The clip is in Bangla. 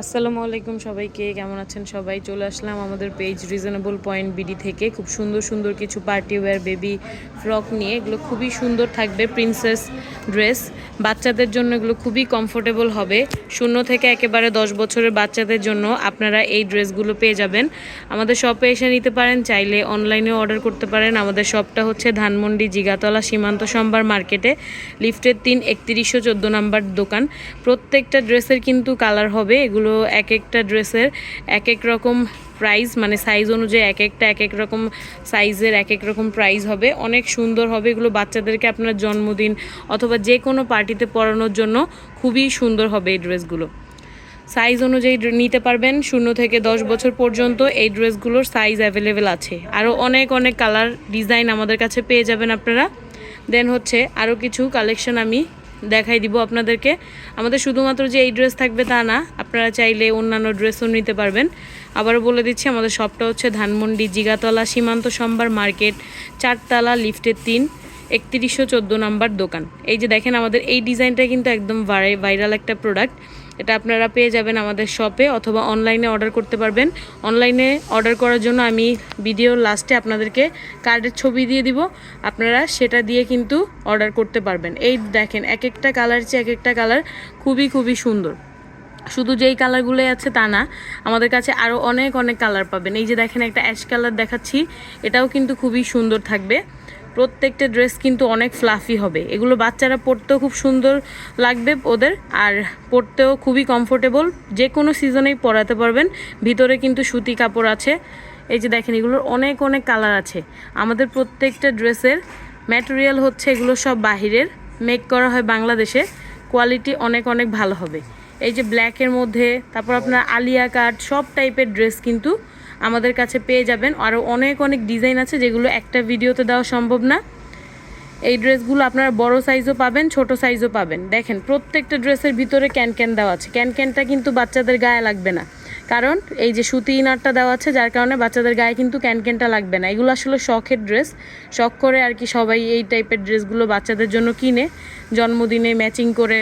আসসালামু আলাইকুম সবাইকে, কেমন আছেন সবাই? চলে আসলাম আমাদের পেজ রিজনেবল পয়েন্ট বিডি থেকে। খুব সুন্দর সুন্দর কিছু পার্টি ওয়্যার বেবি ফ্রক নিয়ে। এগুলো খুবই সুন্দর থাকবে প্রিন্সেস ড্রেস। বাচ্চাদের জন্য এগুলো খুবই কমফোর্টেবল হবে। শূন্য থেকে একেবারে দশ বছরের বাচ্চাদের জন্য আপনারা এই ড্রেসগুলো পেয়ে যাবেন। আমাদের শপে এসে নিতে পারেন, চাইলে অনলাইনেও অর্ডার করতে পারেন। আমাদের শপটা হচ্ছে ধানমন্ডি জিগাতলা সীমান্ত সম্বার মার্কেটে লিফটের তিন একত্রিশশো চোদ্দ নাম্বার দোকান। প্রত্যেকটা ড্রেসের কিন্তু কালার হবে। এগুলো এক একটা ড্রেসের এক এক রকম প্রাইস মানে সাইজ অনুযায়ী এক একটা এক এক রকম সাইজের এক এক রকম প্রাইস হবে। অনেক সুন্দর হবে, এগুলো বাচ্চাদেরকে আপনার জন্মদিন অথবা যে কোনো পার্টিতে পরানোর জন্য খুবই সুন্দর হবে এই ড্রেসগুলো সাইজ অনুযায়ী নিতে পারবেন শূন্য থেকে দশ বছর পর্যন্ত এই ড্রেসগুলোর সাইজ অ্যাভেলেবেল আছে। আরও অনেক অনেক কালার ডিজাইন আমাদের কাছে পেয়ে যাবেন আপনারা। দেন হচ্ছে আরও কিছু কালেকশন আমি দেখাই দিব আপনাদেরকে। আমাদের শুধুমাত্র যে এই ড্রেস থাকবে তা না, আপনারা চাইলে অন্যান্য ড্রেসও নিতে পারবেন। আবারও বলে দিচ্ছি, আমাদের শপটা হচ্ছে ধানমন্ডি জিগাতলা সীমান্ত সম্বার মার্কেট, চারতলা লিফটের তিন, একত্রিশশো চোদ্দ নাম্বার দোকান। এই যে দেখেন আমাদের এই ডিজাইনটা কিন্তু একদম ভাইরাল একটা প্রোডাক্ট এটা আপনারা পেয়ে যাবেন আমাদের শপে অথবা অনলাইনে অর্ডার করতে পারবেন। অনলাইনে অর্ডার করার জন্য আমি ভিডিওর লাস্টে আপনাদেরকে কার্ডের ছবি দিয়ে দিব। আপনারা সেটা দিয়ে কিন্তু অর্ডার করতে পারবেন। এই দেখেন, এক একটা কালার চেয়ে এক একটা কালার খুবই খুবই সুন্দর। শুধু যেই কালারগুলোই আছে তা না, আমাদের কাছে আরও অনেক অনেক কালার পাবেন। এই যে দেখেন একটা অ্যাশ কালার দেখাচ্ছি, এটাও কিন্তু খুবই সুন্দর থাকবে। প্রত্যেকটা ড্রেস কিন্তু অনেক ফ্লাফি হবে। এগুলো বাচ্চারা পরতেও খুব সুন্দর লাগবে ওদের, আর পরতেও খুবই কমফোর্টেবল যে কোনো সিজনেই পরাতে পারবেন। ভিতরে কিন্তু সুতি কাপড় আছে। এই যে দেখেন, এগুলোর অনেক অনেক কালার আছে। আমাদের প্রত্যেকটা ড্রেসের ম্যাটেরিয়াল হচ্ছে এগুলো সব বাহিরের। মেক করা হয় বাংলাদেশে। কোয়ালিটি অনেক অনেক ভালো হবে। এই যে ব্ল্যাকের মধ্যে, তারপর আপনার আলিয়া কাট সব টাইপের ড্রেস কিন্তু আমাদের কাছে পেয়ে যাবেন। আরও অনেক অনেক ডিজাইন আছে যেগুলো একটা ভিডিওতে দেওয়া সম্ভব না। এই ড্রেসগুলো আপনারা বড় সাইজও পাবেন, ছোট সাইজও পাবেন। দেখেন, প্রত্যেকটা ড্রেসের ভিতরে ক্যান ক্যান দেওয়া আছে। ক্যান ক্যানটা কিন্তু বাচ্চাদের গায়ে লাগবে না। কারণ এই যে সুতি ইনারটা দেওয়া আছে, যার কারণে বাচ্চাদের গায়ে কিন্তু ক্যান ক্যানটা লাগবে না। এগুলো আসলে শখের ড্রেস শখ করে আর কি সবাই এই টাইপের ড্রেসগুলো বাচ্চাদের জন্য কিনে, জন্মদিনে ম্যাচিং করে